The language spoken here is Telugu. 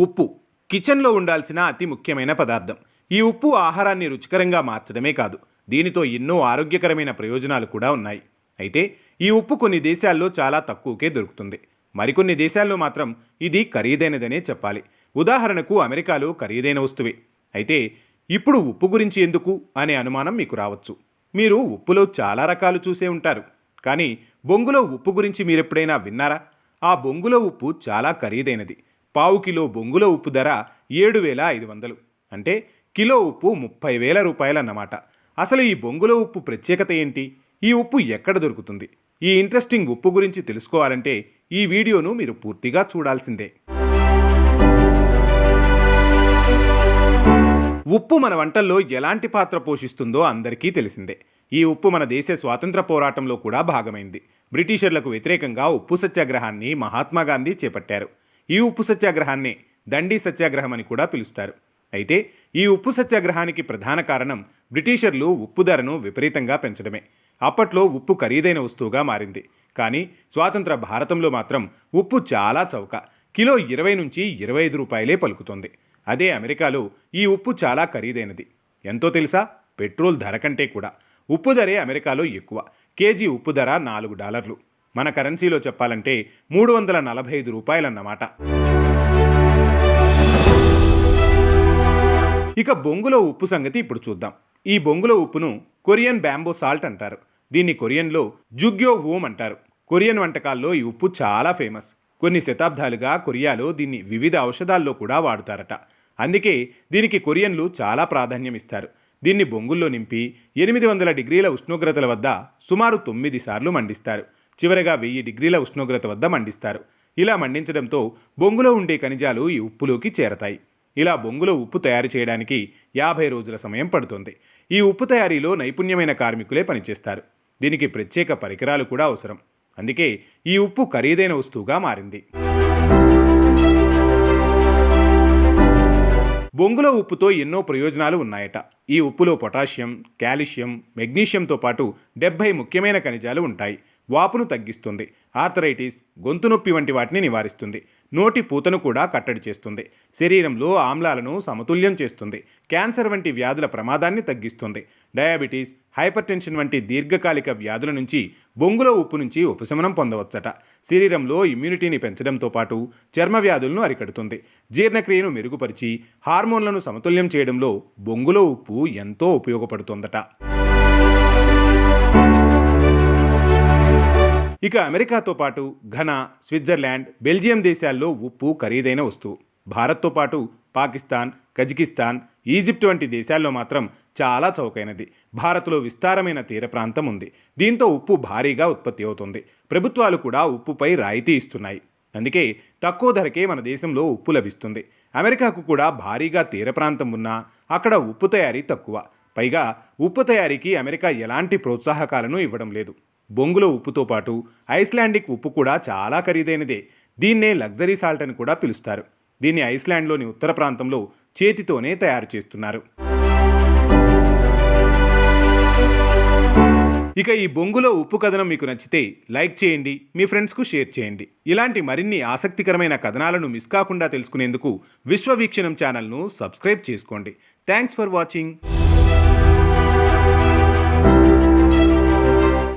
ఉప్పు. కిచెన్లో ఉండాల్సిన అతి ముఖ్యమైన పదార్థం. ఈ ఉప్పు ఆహారాన్ని రుచికరంగా మార్చడమే కాదు దీనితో ఎన్నో ఆరోగ్యకరమైన ప్రయోజనాలు కూడా ఉన్నాయి. అయితే ఈ ఉప్పు కొన్ని దేశాల్లో చాలా తక్కువకే దొరుకుతుంది. మరికొన్ని దేశాల్లో మాత్రం ఇది ఖరీదైనదనే చెప్పాలి. ఉదాహరణకు అమెరికాలో ఖరీదైన వస్తువే. అయితే ఇప్పుడు ఉప్పు గురించి ఎందుకు అనే అనుమానం మీకు రావచ్చు. మీరు ఉప్పులో చాలా రకాలు చూసే ఉంటారు. కానీ బొంగులో ఉప్పు గురించి మీరెప్పుడైనా విన్నారా? ఆ బొంగులో ఉప్పు చాలా ఖరీదైనది. పావు కిలో బొంగుల ఉప్పు ధర ఏడు వేల ఐదు వందలు. అంటే కిలో ఉప్పు ముప్పై వేల రూపాయలన్నమాట. అసలు ఈ బొంగుల ఉప్పు ప్రత్యేకత ఏంటి? ఈ ఉప్పు ఎక్కడ దొరుకుతుంది? ఈ ఇంట్రెస్టింగ్ ఉప్పు గురించి తెలుసుకోవాలంటే ఈ వీడియోను మీరు పూర్తిగా చూడాల్సిందే. ఉప్పు మన వంటల్లో ఎలాంటి పాత్ర పోషిస్తుందో అందరికీ తెలిసిందే. ఈ ఉప్పు మన దేశ స్వాతంత్ర పోరాటంలో కూడా భాగమైంది. బ్రిటిషర్లకు వ్యతిరేకంగా ఉప్పు సత్యాగ్రహాన్ని మహాత్మా గాంధీ చేపట్టారు. ఈ ఉప్పు సత్యాగ్రహాన్ని దండి సత్యాగ్రహం అని కూడా పిలుస్తారు. అయితే ఈ ఉప్పు సత్యాగ్రహానికి ప్రధాన కారణం బ్రిటిషర్లు ఉప్పు ధరను విపరీతంగా పెంచడమే. అప్పట్లో ఉప్పు ఖరీదైన వస్తువుగా మారింది. కానీ స్వాతంత్ర భారతంలో మాత్రం ఉప్పు చాలా చౌక. కిలో ఇరవై నుంచి ఇరవై ఐదు రూపాయలే పలుకుతుంది. అదే అమెరికాలో ఈ ఉప్పు చాలా ఖరీదైనది. ఎంతో తెలుసా? పెట్రోల్ ధర కంటే కూడా. ఉప్పు ధరే అమెరికాలో ఎక్కువ. కేజీ ఉప్పు ధర నాలుగు డాలర్లు. మన కరెన్సీలో చెప్పాలంటే మూడు వందల నలభై ఐదు రూపాయలన్నమాట. ఇక బొంగులో ఉప్పు సంగతి ఇప్పుడు చూద్దాం. ఈ బొంగులో ఉప్పును కొరియన్ బ్యాంబో సాల్ట్ అంటారు. దీన్ని కొరియన్లో జుగ్యో ఓమ్ అంటారు. కొరియన్ వంటకాల్లో ఈ ఉప్పు చాలా ఫేమస్. కొన్ని శతాబ్దాలుగా కొరియాలో దీన్ని వివిధ ఔషధాల్లో కూడా వాడుతారట. అందుకే దీనికి కొరియన్లు చాలా ప్రాధాన్యం ఇస్తారు. దీన్ని బొంగుల్లో నింపి ఎనిమిది వందల డిగ్రీల ఉష్ణోగ్రతల వద్ద సుమారు తొమ్మిది సార్లు మండిస్తారు. చివరగా వెయ్యి డిగ్రీల ఉష్ణోగ్రత వద్ద మండిస్తారు. ఇలా మండించడంతో బొంగులో ఉండే ఖనిజాలు ఈ ఉప్పులోకి చేరతాయి. ఇలా బొంగులో ఉప్పు తయారు చేయడానికి యాభై రోజుల సమయం పడుతుంది. ఈ ఉప్పు తయారీలో నైపుణ్యమైన కార్మికులే పనిచేస్తారు. దీనికి ప్రత్యేక పరికరాలు కూడా అవసరం. అందుకే ఈ ఉప్పు ఖరీదైన వస్తువుగా మారింది. బొంగులో ఉప్పుతో ఎన్నో ప్రయోజనాలు ఉన్నాయట. ఈ ఉప్పులో పొటాషియం కాల్షియం మెగ్నీషియంతో పాటు డెబ్బై ముఖ్యమైన ఖనిజాలు ఉంటాయి. వాపును తగ్గిస్తుంది. ఆర్థరైటిస్ గొంతు నొప్పి వంటి వాటిని నివారిస్తుంది. నోటి పూతను కూడా కట్టడి చేస్తుంది. శరీరంలో ఆమ్లాలను సమతుల్యం చేస్తుంది. క్యాన్సర్ వంటి వ్యాధుల ప్రమాదాన్ని తగ్గిస్తుంది. డయాబెటీస్ హైపర్ టెన్షన్ వంటి దీర్ఘకాలిక వ్యాధుల నుంచి బొంగులో ఉప్పు నుంచి ఉపశమనం పొందవచ్చట. శరీరంలో ఇమ్యూనిటీని పెంచడంతో పాటు చర్మ వ్యాధులను అరికడుతుంది. జీర్ణక్రియను మెరుగుపరిచి హార్మోన్లను సమతుల్యం చేయడంలో బొంగులో ఉప్పు ఎంతో ఉపయోగపడుతుందట. ఇక అమెరికాతో పాటు ఘనా స్విట్జర్లాండ్ బెల్జియం దేశాల్లో ఉప్పు ఖరీదైన వస్తువు. భారత్తో పాటు పాకిస్తాన్ కజకిస్తాన్ ఈజిప్ట్ వంటి దేశాల్లో మాత్రం చాలా చౌకైనది. భారత్లో విస్తారమైన తీర ప్రాంతం ఉంది. దీంతో ఉప్పు భారీగా ఉత్పత్తి అవుతుంది. ప్రభుత్వాలు కూడా ఉప్పుపై రాయితీ ఇస్తున్నాయి. అందుకే తక్కువ ధరకే మన దేశంలో ఉప్పు లభిస్తుంది. అమెరికాకు కూడా భారీగా తీర ప్రాంతం ఉన్నా అక్కడ ఉప్పు తయారీ తక్కువ. పైగా ఉప్పు తయారీకి అమెరికా ఎలాంటి ప్రోత్సాహకాలను ఇవ్వడం లేదు. బొంగులో ఉప్పుతో పాటు ఐస్లాండిక్ ఉప్పు కూడా చాలా ఖరీదైనదే. దీన్నే లగ్జరీ సాల్ట్ అని కూడా పిలుస్తారు. దీన్ని ఐస్లాండ్లోని ఉత్తర ప్రాంతంలో చేతితోనే తయారు చేస్తున్నారు. ఇక ఈ బొంగులో ఉప్పు కథనం మీకు నచ్చితే లైక్ చేయండి మీ ఫ్రెండ్స్కు షేర్ చేయండి. ఇలాంటి మరిన్ని ఆసక్తికరమైన కథనాలను మిస్ కాకుండా తెలుసుకునేందుకు విశ్వవీక్షణం ఛానల్ను సబ్స్క్రైబ్ చేసుకోండి. Thanks for watching.